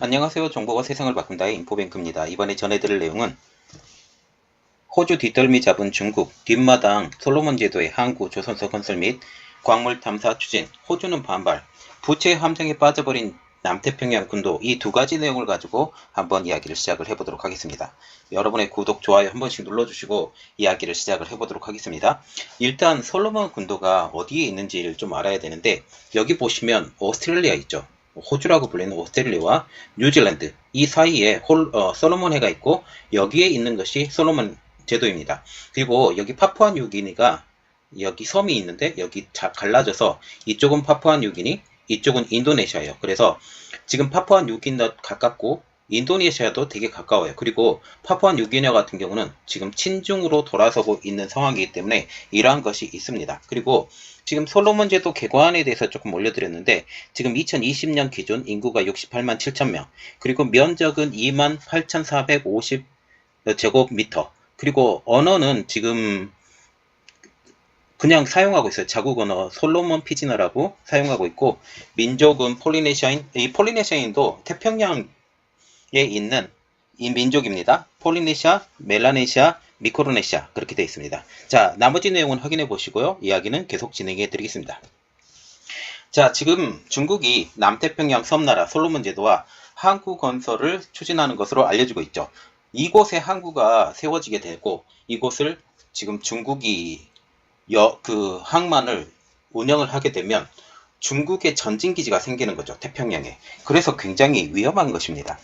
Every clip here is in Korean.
안녕하세요. 정보가 세상을 바꾼다의 인포뱅크입니다. 이번에 전해드릴 내용은 호주 뒷덜미 잡은 중국, 뒷마당 솔로몬 제도의 항구 조선소 건설 및 광물 탐사 추진, 호주는 반발, 부채 함정에 빠져버린 남태평양 군도 이 두 가지 내용을 가지고 한번 이야기를 시작을 해보도록 하겠습니다. 여러분의 구독, 좋아요 한 번씩 눌러주시고 이야기를 시작을 해보도록 하겠습니다. 일단 솔로몬 군도가 어디에 있는지를 좀 알아야 되는데 여기 보시면 오스트레일리아 있죠. 호주라고 불리는 오스트레일리아와 뉴질랜드 이 사이에 홀, 어, 솔로몬 해가 있고 여기에 있는 것이 솔로몬 제도입니다. 그리고 여기 파푸아 뉴기니가 여기 섬이 있는데 여기 자, 갈라져서 이쪽은 파푸아 뉴기니 이쪽은 인도네시아예요. 그래서 지금 파푸아 뉴기니가 가깝고 인도네시아도 되게 가까워요. 그리고 파푸아 뉴기니아 같은 경우는 지금 친중으로 돌아서고 있는 상황이기 때문에 이러한 것이 있습니다. 그리고 지금 솔로몬 제도 개관에 대해서 조금 올려드렸는데 지금 2020년 기준 인구가 68만 7천 명 그리고 면적은 2만 8,450 제곱미터 그리고 언어는 지금 그냥 사용하고 있어요. 자국 언어 솔로몬 피지너라고 사용하고 있고 민족은 폴리네시아인 이 폴리네시아인도 태평양에 있는 이 민족입니다. 폴리네시아, 멜라네시아, 미크로네시아 그렇게 되어 있습니다. 자, 나머지 내용은 확인해 보시고요. 이야기는 계속 진행해 드리겠습니다. 자, 지금 중국이 남태평양 섬나라 솔로몬 제도와 항구 건설을 추진하는 것으로 알려지고 있죠. 이곳에 항구가 세워지게 되고 이곳을 지금 중국이 여, 그 항만을 운영을 하게 되면 중국의 전진 기지가 생기는 거죠. 태평양에. 그래서 굉장히 위험한 것입니다.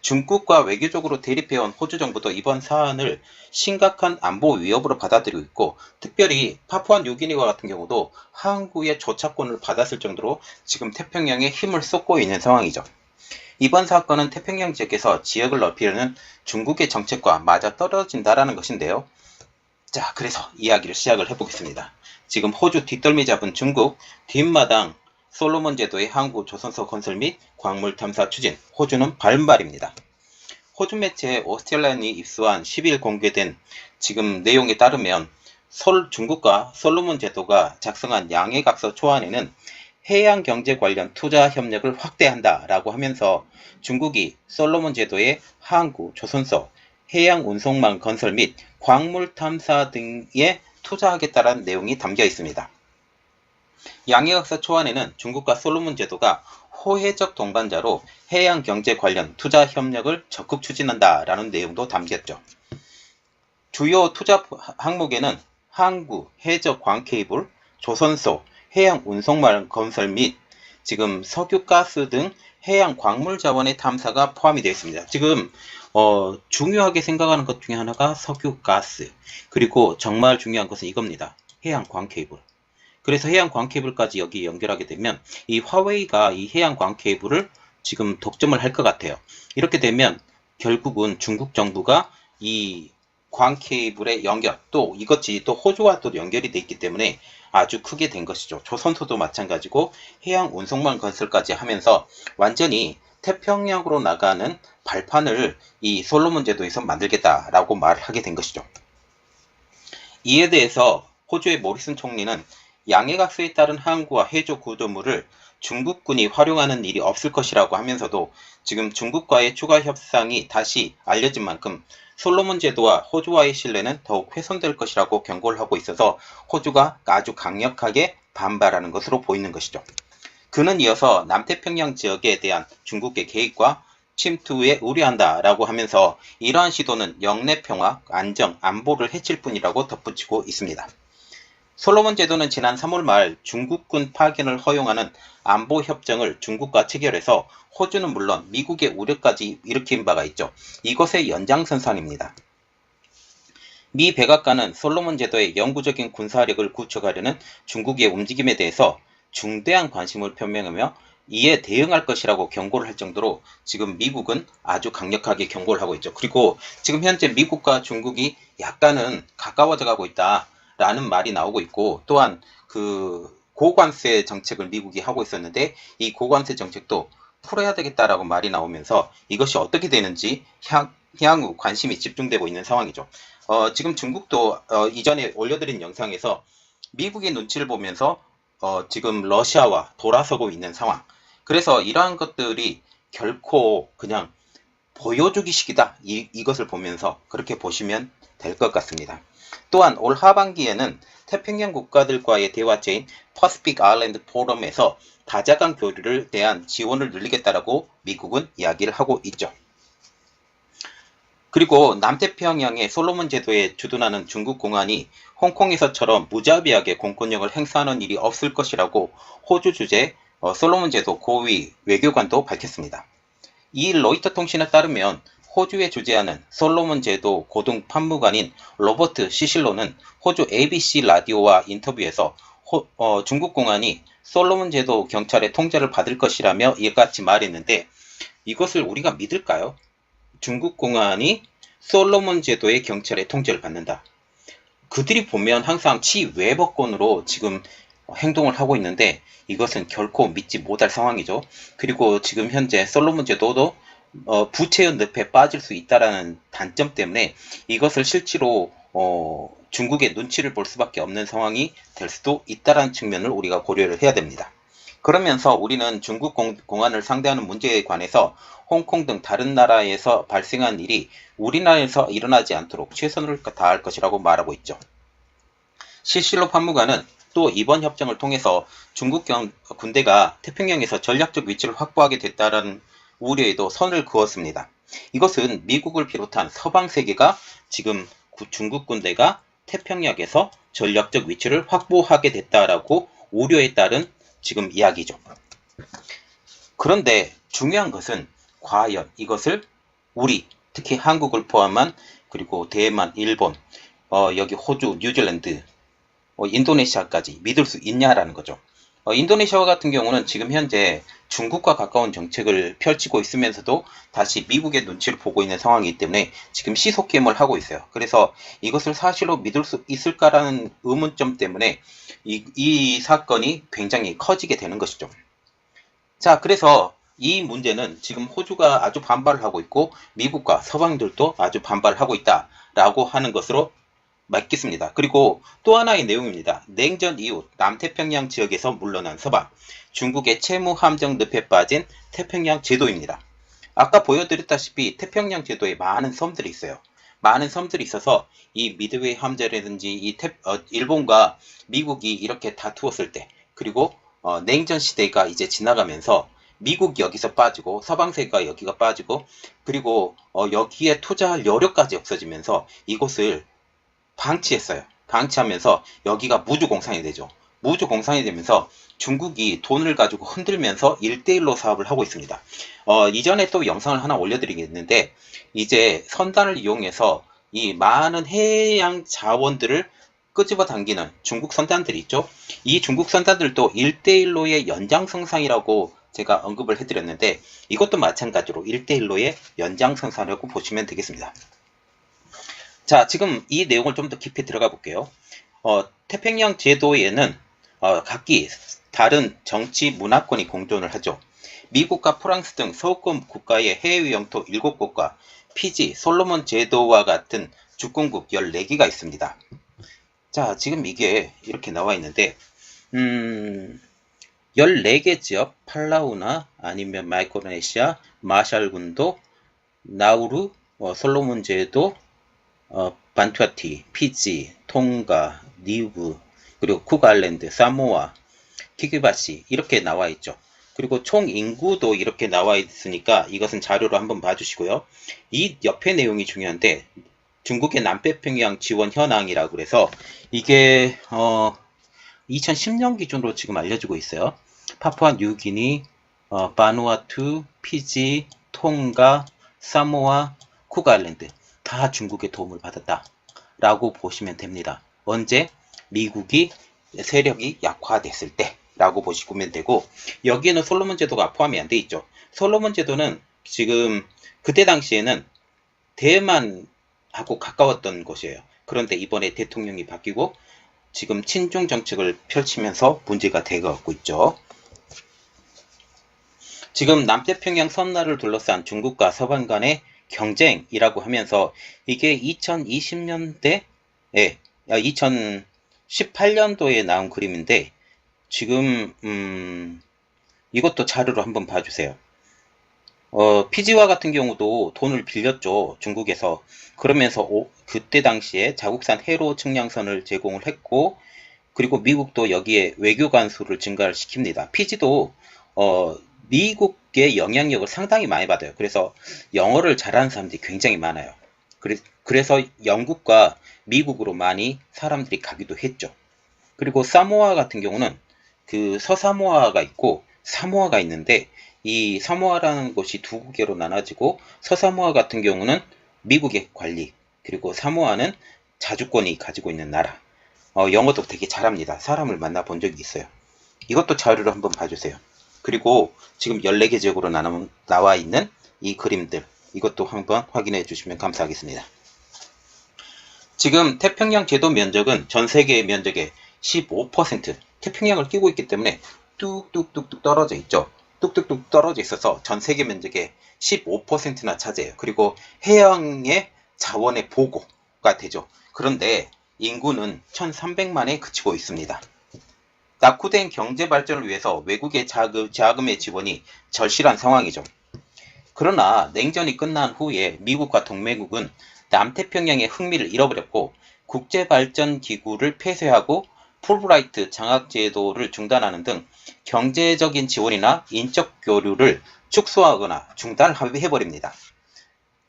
중국과 외교적으로 대립해온 호주 정부도 이번 사안을 심각한 안보 위협으로 받아들이고 있고 특별히 파푸아 뉴기니와 같은 경우도 항구의 조차권을 받았을 정도로 지금 태평양에 힘을 쏟고 있는 상황이죠. 이번 사건은 태평양 지역에서 지역을 넓히려는 중국의 정책과 맞아 떨어진다라는 것인데요. 자, 그래서 이야기를 시작을 해보겠습니다. 지금 호주 뒷덜미 잡은 중국 뒷마당 솔로몬 제도의 항구 조선소 건설 및 광물 탐사 추진, 호주는 발말입니다. 호주 매체 오스트레일리안이 입수한 10일 공개된 지금 내용에 따르면 솔, 중국과 솔로몬 제도가 작성한 양해각서 초안에는 해양 경제 관련 투자 협력을 확대한다 라고 하면서 중국이 솔로몬 제도의 항구, 조선소, 해양 운송망 건설 및 광물 탐사 등에 투자하겠다는 내용이 담겨 있습니다. 양해각서 초안에는 중국과 솔로몬 제도가 호혜적 동반자로 해양 경제 관련 투자 협력을 적극 추진한다라는 내용도 담겼죠. 주요 투자 항목에는 항구, 해적 광케이블, 조선소, 해양 운송망 건설 및 지금 석유, 가스 등 해양 광물 자원의 탐사가 포함이 되어 있습니다. 지금 어, 중요하게 생각하는 것 중에 하나가 석유, 가스 그리고 정말 중요한 것은 이겁니다. 해양 광케이블. 그래서 해양 광케이블까지 여기 연결하게 되면 이 화웨이가 이 해양 광케이블을 지금 독점을 할 것 같아요. 이렇게 되면 결국은 중국 정부가 이 광케이블의 연결 또 이것이 또 호주와 또 연결이 돼 있기 때문에 아주 크게 된 것이죠. 조선소도 마찬가지고 해양 운송망 건설까지 하면서 완전히 태평양으로 나가는 발판을 이 솔로몬 제도에서 만들겠다라고 말을 하게 된 것이죠. 이에 대해서 호주의 모리슨 총리는 양해각서에 따른 항구와 해조 구조물을 중국군이 활용하는 일이 없을 것이라고 하면서도 지금 중국과의 추가 협상이 다시 알려진 만큼 솔로몬 제도와 호주와의 신뢰는 더욱 훼손될 것이라고 경고를 하고 있어서 호주가 아주 강력하게 반발하는 것으로 보이는 것이죠. 그는 이어서 남태평양 지역에 대한 중국의 계획과 침투에 우려한다라고 하면서 이러한 시도는 영내 평화, 안정, 안보를 해칠 뿐이라고 덧붙이고 있습니다. 솔로몬 제도는 지난 3월 말 중국군 파견을 허용하는 안보 협정을 중국과 체결해서 호주는 물론 미국의 우려까지 일으킨 바가 있죠. 이것의 연장선상입니다. 미 백악관은 솔로몬 제도의 영구적인 군사력을 구축하려는 중국의 움직임에 대해서 중대한 관심을 표명하며 이에 대응할 것이라고 경고를 할 정도로 지금 미국은 아주 강력하게 경고를 하고 있죠. 그리고 지금 현재 미국과 중국이 약간은 가까워져 가고 있다 라는 말이 나오고 있고 또한 그 고관세 정책을 미국이 하고 있었는데 이 고관세 정책도 풀어야 되겠다라고 말이 나오면서 이것이 어떻게 되는지 향, 향후 관심이 집중되고 있는 상황이죠. 어, 지금 중국도 어, 이전에 올려드린 영상에서 미국의 눈치를 보면서 어, 지금 러시아와 돌아서고 있는 상황. 그래서 이러한 것들이 결코 그냥 보여주기식이다. 이, 이것을 보면서 그렇게 보시면 될 것 같습니다. 또한 올 하반기에는 태평양 국가들과의 대화체인 퍼스픽 아일랜드 포럼에서 다자간 교류를 대한 지원을 늘리겠다라고 미국은 이야기를 하고 있죠. 그리고 남태평양의 솔로몬 제도에 주둔하는 중국 공안이 홍콩에서처럼 무자비하게 공권력을 행사하는 일이 없을 것이라고 호주 주재 어, 솔로몬 제도 고위 외교관도 밝혔습니다. 이 로이터 통신에 따르면 호주에 주재하는 솔로몬 제도 고등 판무관인 로버트 시실로는 호주 ABC 라디오와 인터뷰에서 호- 어, 중국 공안이 솔로몬 제도 경찰의 통제를 받을 것이라며 이같이 말했는데 이것을 우리가 믿을까요? 중국 공안이 솔로몬 제도의 경찰의 통제를 받는다. 그들이 보면 항상 치외법권으로 지금 행동을 하고 있는데 이것은 결코 믿지 못할 상황이죠. 그리고 지금 현재 솔로몬 제도도 어, 부채의 늪에 빠질 수 있다라는 단점 때문에 이것을 실제로 어, 중국의 눈치를 볼 수밖에 없는 상황이 될 수도 있다라는 측면을 우리가 고려를 해야 됩니다. 그러면서 우리는 중국 공, 공안을 상대하는 문제에 관해서 홍콩 등 다른 나라에서 발생한 일이 우리나라에서 일어나지 않도록 최선을 다할 것이라고 말하고 있죠. 시실로 판무관은 또 이번 협정을 통해서 중국 경- 군대가 태평양에서 전략적 위치를 확보하게 됐다는 우려에도 선을 그었습니다. 이것은 미국을 비롯한 서방 세계가 지금 구- 중국 군대가 태평양에서 전략적 위치를 확보하게 됐다라고 우려에 따른 지금 이야기죠. 그런데 중요한 것은 과연 이것을 우리 특히 한국을 포함한 그리고 대만, 일본, 어, 여기 호주, 뉴질랜드, 어, 인도네시아까지 믿을 수 있냐라는 거죠. 어, 인도네시아 같은 경우는 지금 현재 중국과 가까운 정책을 펼치고 있으면서도 다시 미국의 눈치를 보고 있는 상황이기 때문에 지금 시속 게임을 하고 있어요. 그래서 이것을 사실로 믿을 수 있을까라는 의문점 때문에 이, 이 사건이 굉장히 커지게 되는 것이죠. 자, 그래서 이 문제는 지금 호주가 아주 반발을 하고 있고 미국과 서방들도 아주 반발을 하고 있다라고 하는 것으로 맞겠습니다. 그리고 또 하나의 내용입니다. 냉전 이후 남태평양 지역에서 물러난 서방, 중국의 채무 함정 늪에 빠진 태평양 제도입니다. 아까 보여드렸다시피 태평양 제도에 많은 섬들이 있어요. 많은 섬들이 있어서 이 미드웨이 함정이라든지 이 태- 어, 일본과 미국이 이렇게 다투었을 때 그리고 어, 냉전 시대가 이제 지나가면서 미국이 여기서 빠지고 서방세가 여기가 빠지고 그리고 어, 여기에 투자할 여력까지 없어지면서 이곳을 방치했어요. 방치하면서 여기가 무주공산이 되죠. 무주공산이 되면서 중국이 돈을 가지고 흔들면서 1대1로 사업을 하고 있습니다. 어, 이전에 또 영상을 하나 올려드리겠는데 이제 선단을 이용해서 이 많은 해양 자원들을 끄집어 당기는 중국 선단들이 있죠. 이 중국 선단들도 1대1로의 연장성상이라고 제가 언급을 해드렸는데 이것도 마찬가지로 1대1로의 연장성상이라고 보시면 되겠습니다. 자, 지금 이 내용을 좀 더 깊이 들어가 볼게요. 어, 태평양 제도에는 어, 각기 다른 정치 문화권이 공존을 하죠. 미국과 프랑스 등 서구권 국가의 해외 영토 7곳과 피지, 솔로몬 제도와 같은 주권국 14개가 있습니다. 자, 지금 이게 이렇게 나와 있는데, 음, 14개 지역, 팔라우나 아니면 마이크로네시아, 마샬군도, 나우루, 어, 솔로몬 제도, 어, 반투아티, 피지, 통가, 니우브, 그리고 쿡아일랜드, 사모아, 키키바시 이렇게 나와 있죠. 그리고 총 인구도 이렇게 나와 있으니까 이것은 자료로 한번 봐주시고요. 이 옆에 내용이 중요한데 중국의 남태평양 지원 현황이라고 그래서 이게 어 2010년 기준으로 지금 알려지고 있어요. 파푸아 뉴기니, 어, 바누아투, 피지, 통가, 사모아, 쿡아일랜드 다 중국의 도움을 받았다 라고 보시면 됩니다. 언제 미국이 세력이 약화됐을 때 라고 보시면 되고 여기에는 솔로몬 제도가 포함이 안 돼 있죠. 솔로몬 제도는 지금 그때 당시에는 대만하고 가까웠던 곳이에요. 그런데 이번에 대통령이 바뀌고 지금 친중 정책을 펼치면서 문제가 되어가고 있죠. 지금 남태평양 섬나를 둘러싼 중국과 서방 간의 경쟁이라고 하면서 이게 2020년대에 2018년도에 나온 그림인데 지금 음, 이것도 자료로 한번 봐주세요. 어, 피지와 같은 경우도 돈을 빌렸죠. 중국에서. 그러면서 오- 그때 당시에 자국산 해로 측량선을 제공을 했고 그리고 미국도 여기에 외교 관 수를 증가를 시킵니다. 피지도 어, 미국의 영향력을 상당히 많이 받아요. 그래서 영어를 잘하는 사람들이 굉장히 많아요. 그래, 그래서 영국과 미국으로 많이 사람들이 가기도 했죠. 그리고 사모아 같은 경우는 그 서사모아가 있고 사모아가 있는데 이 사모아라는 곳이 두 국계로 나눠지고 서사모아 같은 경우는 미국의 관리 그리고 사모아는 자주권이 가지고 있는 나라. 어, 영어도 되게 잘합니다. 사람을 만나 본 적이 있어요. 이것도 자료를 한번 봐주세요. 그리고 지금 14개 지역으로 나눠, 나와 있는 이 그림들 이것도 한번 확인해 주시면 감사하겠습니다. 지금 태평양 제도 면적은 전 세계의 면적의 15% 태평양을 끼고 있기 때문에 뚝뚝뚝뚝 떨어져 있죠. 뚝뚝뚝 떨어져 있어서 전 세계 면적의 15%나 차지해요. 그리고 해양의 자원의 보고가 되죠. 그런데 인구는 1,300만에 그치고 있습니다. 낙후된 경제 발전을 위해서 외국의 자금, 자금의 지원이 절실한 상황이죠. 그러나 냉전이 끝난 후에 미국과 동맹국은 남태평양의 흥미를 잃어버렸고 국제발전기구를 폐쇄하고 풀브라이트 장학제도를 중단하는 등 경제적인 지원이나 인적 교류를 축소하거나 중단해버립니다.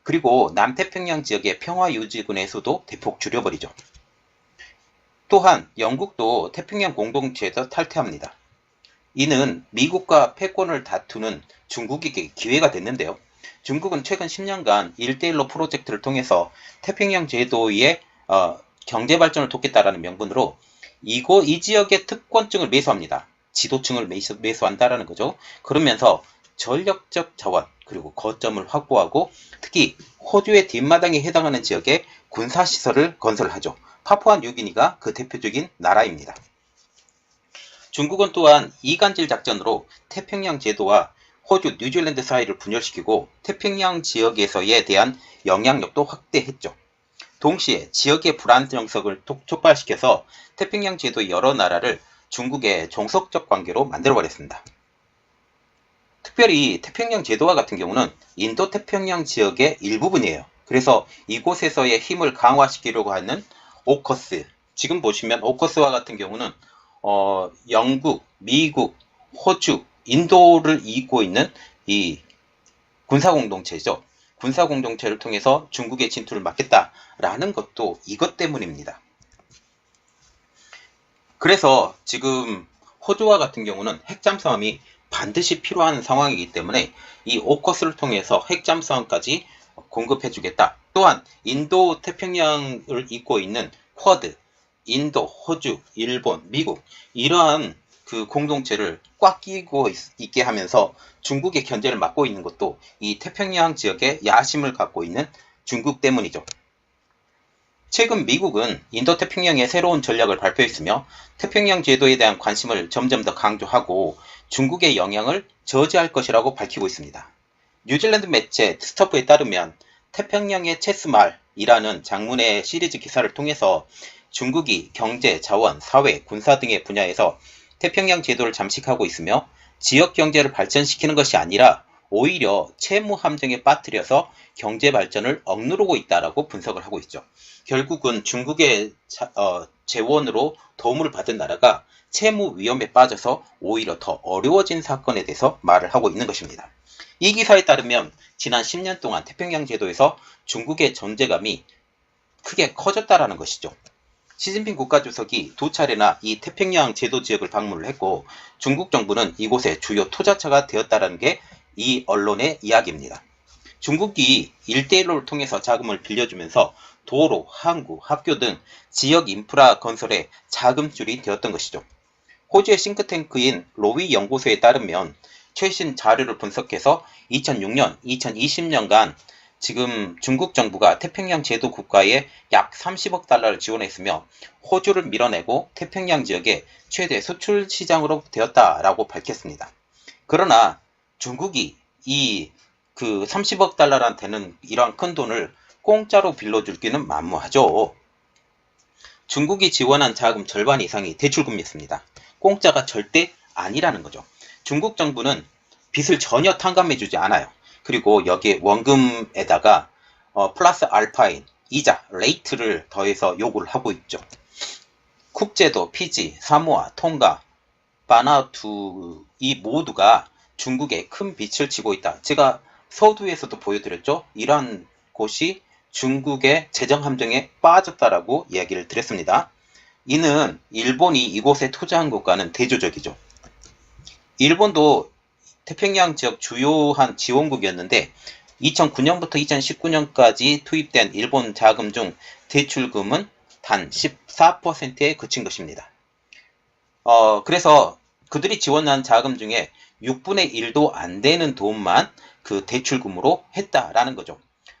그리고 남태평양 지역의 평화유지군에서도 대폭 줄여버리죠. 또한 영국도 태평양 공동체에서 탈퇴합니다. 이는 미국과 패권을 다투는 중국에게 기회가 됐는데요. 중국은 최근 10년간 1대1로 프로젝트를 통해서 태평양 제도의 어, 경제 발전을 돕겠다라는 명분으로 이곳 이 지역의 특권증을 매수합니다. 지도층을 매수, 매수한다라는 거죠. 그러면서 전력적 자원 그리고 거점을 확보하고 특히 호주의 뒷마당에 해당하는 지역에 군사시설을 건설하죠. 파푸아 뉴기니가 그 대표적인 나라입니다. 중국은 또한 이간질 작전으로 태평양 제도와 호주, 뉴질랜드 사이를 분열시키고 태평양 지역에서에 대한 영향력도 확대했죠. 동시에 지역의 불안정성을 촉발시켜서 태평양 제도의 여러 나라를 중국의 종속적 관계로 만들어버렸습니다. 특별히 태평양 제도와 같은 경우는 인도 태평양 지역의 일부분이에요. 그래서 이곳에서의 힘을 강화시키려고 하는 오커스. 지금 보시면 오커스와 같은 경우는 어, 영국, 미국, 호주, 인도를 잇고 있는 이 군사 공동체죠. 군사 공동체를 통해서 중국의 진투를 막겠다라는 것도 이것 때문입니다. 그래서 지금 호주와 같은 경우는 핵잠수함이 반드시 필요한 상황이기 때문에 이 오커스를 통해서 핵잠수함까지 공급해주겠다. 또한 인도 태평양을 잇고 있는 쿼드, 인도, 호주, 일본, 미국 이러한 그 공동체를 꽉 끼고 있, 게 하면서 중국의 견제를 막고 있는 것도 이 태평양 지역에 야심을 갖고 있는 중국 때문이죠. 최근 미국은 인도 태평양의 새로운 전략을 발표했으며 태평양 제도에 대한 관심을 점점 더 강조하고 중국의 영향을 저지할 것이라고 밝히고 있습니다. 뉴질랜드 매체 스토프에 따르면 태평양의 체스말이라는 장문의 시리즈 기사를 통해서 중국이 경제, 자원, 사회, 군사 등의 분야에서 태평양 제도를 잠식하고 있으며 지역 경제를 발전시키는 것이 아니라 오히려 채무 함정에 빠뜨려서 경제 발전을 억누르고 있다라고 분석을 하고 있죠. 결국은 중국의 자, 어, 재원으로 도움을 받은 나라가 채무 위험에 빠져서 오히려 더 어려워진 사건에 대해서 말을 하고 있는 것입니다. 이 기사에 따르면 지난 10년 동안 태평양 제도에서 중국의 존재감이 크게 커졌다라는 것이죠. 시진핑 국가주석이 두 차례나 이 태평양 제도 지역을 방문을 했고 중국 정부는 이곳의 주요 투자처가 되었다라는 게 이 언론의 이야기입니다. 중국이 일대일로를 통해서 자금을 빌려주면서 도로, 항구, 학교 등 지역 인프라 건설에 자금줄이 되었던 것이죠. 호주의 싱크탱크인 로위 연구소에 따르면 최신 자료를 분석해서 2006년, 2020년간 지금 중국 정부가 태평양 제도 국가에 약 30억 달러를 지원했으며 호주를 밀어내고 태평양 지역의 최대 수출 시장으로 되었다라고 밝혔습니다. 그러나 중국이 이 그 30억 달러란 되는 이러한 큰 돈을 공짜로 빌려줄기는 만무하죠. 중국이 지원한 자금 절반 이상이 대출금이었습니다. 공짜가 절대 아니라는 거죠. 중국 정부는 빚을 전혀 탕감해 주지 않아요. 그리고 여기에 원금에다가 어, 플러스 알파인 이자 레이트를 더해서 요구를 하고 있죠. 국제도, 피지, 사모아, 통가, 바나투 이 모두가 중국에 큰 빛을 치고 있다. 제가 서두에서도 보여드렸죠. 이러한 곳이 중국의 재정 함정에 빠졌다라고 이야기를 드렸습니다. 이는 일본이 이곳에 투자한 것과는 대조적이죠. 일본도 태평양 지역 주요한 지원국이었는데 2009년부터 2019년까지 투입된 일본 자금 중 대출금은 단 14%에 그친 것입니다. 어, 그래서 그들이 지원한 자금 중에 6분의 1도 안 되는 돈만 그 대출금으로 했다라는 거죠.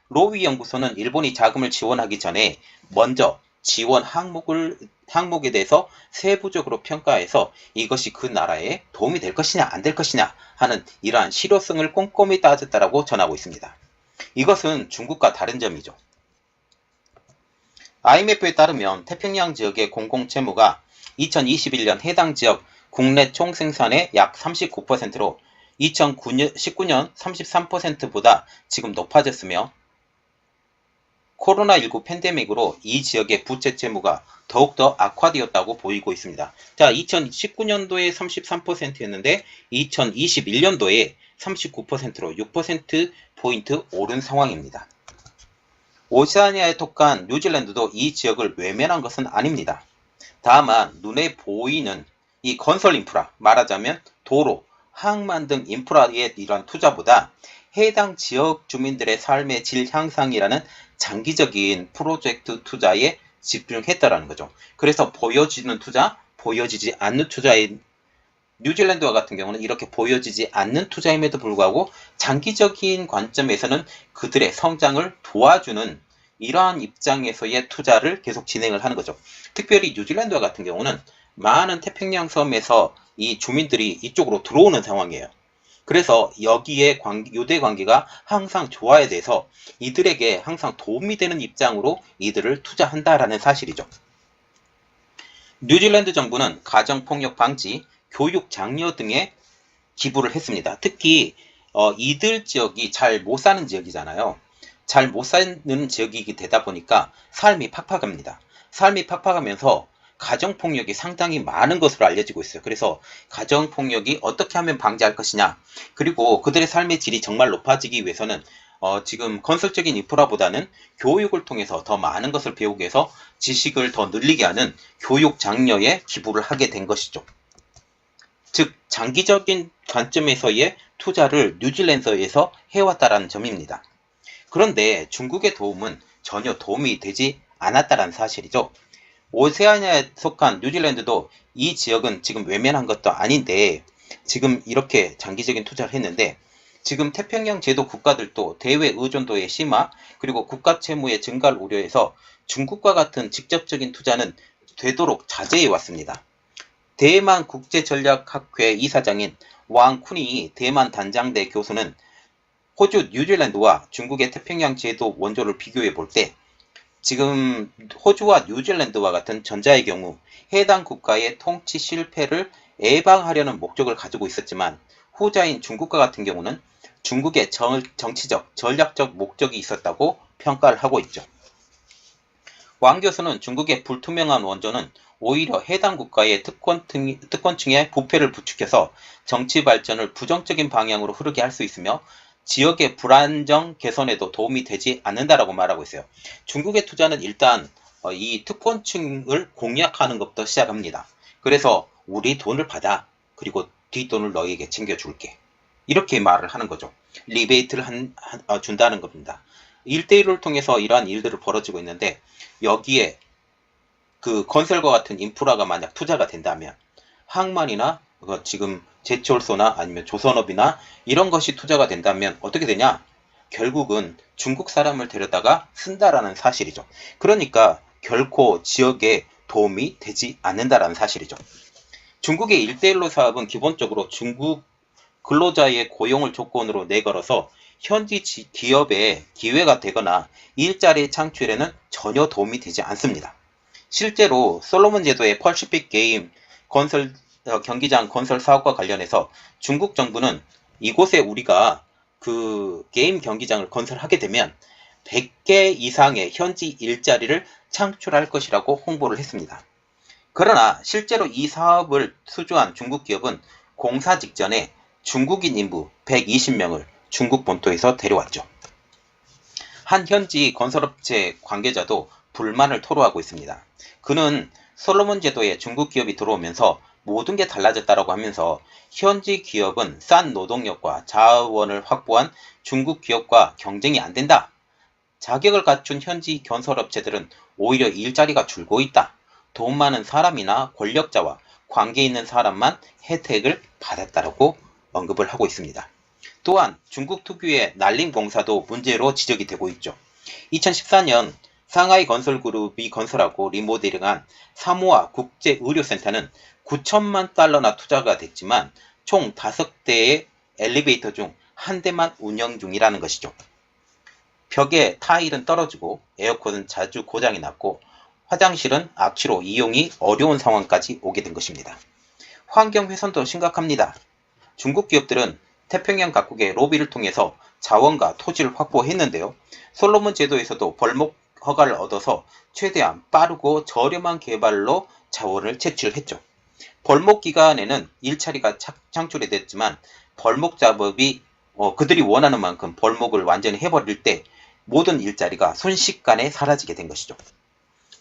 로위 연구소는 일본이 자금을 지원하기 전에 먼저 지원 항목을 항목에 대해서 세부적으로 평가해서 이것이 그 나라에 도움이 될 것이냐 안 될 것이냐 하는 이러한 실효성을 꼼꼼히 따졌다라고 전하고 있습니다. 이것은 중국과 다른 점이죠. IMF에 따르면 태평양 지역의 공공채무가 2021년 해당 지역 국내 총생산의 약 39%로 2019년 33%보다 지금 높아졌으며 코로나19 팬데믹으로 이 지역의 부채 채무가 더욱더 악화되었다고 보이고 있습니다. 자, 2019년도에 33%였는데 2021년도에 39%로 6%포인트 오른 상황입니다. 오세아니아에 속한 뉴질랜드도 이 지역을 외면한 것은 아닙니다. 다만 눈에 보이는 이 건설 인프라, 말하자면 도로, 항만 등 인프라의 이러한 투자보다 해당 지역 주민들의 삶의 질 향상이라는 장기적인 프로젝트 투자에 집중했다라는 거죠. 그래서 보여지는 투자, 보여지지 않는 투자인 뉴질랜드와 같은 경우는 이렇게 보여지지 않는 투자임에도 불구하고 장기적인 관점에서는 그들의 성장을 도와주는 이러한 입장에서의 투자를 계속 진행을 하는 거죠. 특별히 뉴질랜드와 같은 경우는 많은 태평양 섬에서 이 주민들이 이쪽으로 들어오는 상황이에요. 그래서 여기에 관계, 요대 관계가 항상 좋아야 돼서 이들에게 항상 도움이 되는 입장으로 이들을 투자한다라는 사실이죠. 뉴질랜드 정부는 가정폭력 방지, 교육 장려 등에 기부를 했습니다. 특히 어, 이들 지역이 잘 못 사는 지역이잖아요. 잘 못 사는 지역이 되다 보니까 삶이 팍팍합니다. 삶이 팍팍하면서 가정폭력이 상당히 많은 것으로 알려지고 있어요. 그래서 가정폭력이 어떻게 하면 방지할 것이냐, 그리고 그들의 삶의 질이 정말 높아지기 위해서는 어, 지금 건설적인 인프라보다는 교육을 통해서 더 많은 것을 배우기 위해서 지식을 더 늘리게 하는 교육 장려에 기부를 하게 된 것이죠. 즉, 장기적인 관점에서의 투자를 뉴질랜드에서 해왔다라는 점입니다. 그런데 중국의 도움은 전혀 도움이 되지 않았다는 사실이죠. 오세아니아에 속한 뉴질랜드도 이 지역은 지금 외면한 것도 아닌데 지금 이렇게 장기적인 투자를 했는데 지금 태평양 제도 국가들도 대외 의존도의 심화 그리고 국가 채무의 증가를 우려해서 중국과 같은 직접적인 투자는 되도록 자제해 왔습니다. 대만 국제전략학회 이사장인 왕 쿤이 대만 단장대 교수는 호주 뉴질랜드와 중국의 태평양 제도 원조를 비교해 볼 때 지금 호주와 뉴질랜드와 같은 전자의 경우 해당 국가의 통치 실패를 예방하려는 목적을 가지고 있었지만 후자인 중국과 같은 경우는 중국의 정, 정치적, 전략적 목적이 있었다고 평가를 하고 있죠. 왕 교수는 중국의 불투명한 원조는 오히려 해당 국가의 특권층, 특권층의 부패를 부추겨서 정치 발전을 부정적인 방향으로 흐르게 할 수 있으며 지역의 불안정 개선에도 도움이 되지 않는다라고 말하고 있어요. 중국의 투자는 일단 어, 이 특권층을 공략하는 것부터 시작합니다. 그래서 우리 돈을 받아 그리고 뒷돈을 너에게 챙겨줄게. 이렇게 말을 하는 거죠. 리베이트를 한, 한, 어, 준다는 겁니다. 1대1을 통해서 이러한 일들을 벌어지고 있는데 여기에 그 건설과 같은 인프라가 만약 투자가 된다면 항만이나 지금 제철소나 아니면 조선업이나 이런 것이 투자가 된다면 어떻게 되냐? 결국은 중국 사람을 데려다가 쓴다라는 사실이죠. 그러니까 결코 지역에 도움이 되지 않는다라는 사실이죠. 중국의 일대일로 사업은 기본적으로 중국 근로자의 고용을 조건으로 내걸어서 현지 기업에 기회가 되거나 일자리 창출에는 전혀 도움이 되지 않습니다. 실제로 솔로몬 제도의 펄시픽 게임 건설 어, 경기장 건설 사업과 관련해서 중국 정부는 이곳에 우리가 그 게임 경기장을 건설하게 되면 100개 이상의 현지 일자리를 창출할 것이라고 홍보를 했습니다. 그러나 실제로 이 사업을 수주한 중국 기업은 공사 직전에 중국인 인부 120명을 중국 본토에서 데려왔죠. 한 현지 건설업체 관계자도 불만을 토로하고 있습니다. 그는 솔로몬 제도에 중국 기업이 들어오면서 모든 게 달라졌다라고 하면서 현지 기업은 싼 노동력과 자원을 확보한 중국 기업과 경쟁이 안 된다. 자격을 갖춘 현지 건설업체들은 오히려 일자리가 줄고 있다. 돈 많은 사람이나 권력자와 관계 있는 사람만 혜택을 받았다라고 언급을 하고 있습니다. 또한 중국 특유의 날림 공사도 문제로 지적이 되고 있죠. 2014년 상하이 건설그룹이 건설하고 리모델링한 사모아 국제의료센터는 9천만 달러나 투자가 됐지만 총 5대의 엘리베이터 중 한 대만 운영 중이라는 것이죠. 벽에 타일은 떨어지고 에어컨은 자주 고장이 났고 화장실은 악취로 이용이 어려운 상황까지 오게 된 것입니다. 환경 훼손도 심각합니다. 중국 기업들은 태평양 각국의 로비를 통해서 자원과 토지를 확보했는데요. 솔로몬 제도에서도 벌목 허가를 얻어서 최대한 빠르고 저렴한 개발로 자원을 채취했죠. 벌목 기간에는 일자리가 착- 창출이 됐지만 벌목 작업이 어, 그들이 원하는 만큼 벌목을 완전히 해버릴 때 모든 일자리가 순식간에 사라지게 된 것이죠.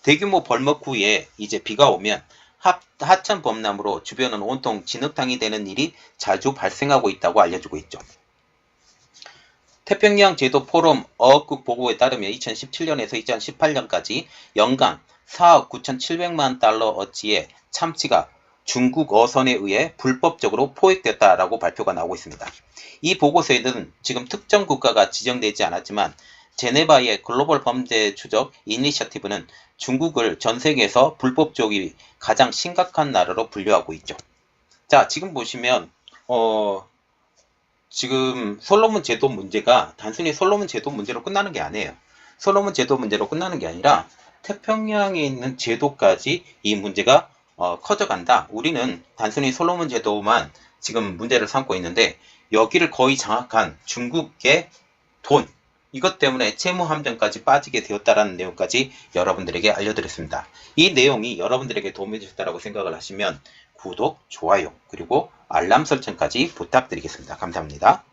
대규모 벌목 후에 이제 비가 오면 하, 하천 범람으로 주변은 온통 진흙탕이 되는 일이 자주 발생하고 있다고 알려지고 있죠. 태평양 제도 포럼 어업국 보고에 따르면 2017년에서 2018년까지 연간 4억 9,700만 달러 어치의 참치가 중국 어선에 의해 불법적으로 포획됐다라고 발표가 나오고 있습니다. 이 보고서에는 지금 특정 국가가 지정되지 않았지만 제네바의 글로벌 범죄 추적 이니셔티브는 중국을 전 세계에서 불법 쪽이 가장 심각한 나라로 분류하고 있죠. 자, 지금 보시면 어 지금 솔로몬 제도 문제가 단순히 솔로몬 제도 문제로 끝나는 게 아니에요. 솔로몬 제도 문제로 끝나는 게 아니라 태평양에 있는 제도까지 이 문제가 어, 커져간다. 우리는 단순히 솔로몬 제도만 지금 문제를 삼고 있는데 여기를 거의 장악한 중국의 돈 이것 때문에 채무 함정까지 빠지게 되었다라는 내용까지 여러분들에게 알려드렸습니다. 이 내용이 여러분들에게 도움이 되셨다고 생각을 하시면 구독, 좋아요, 그리고 알람 설정까지 부탁드리겠습니다. 감사합니다.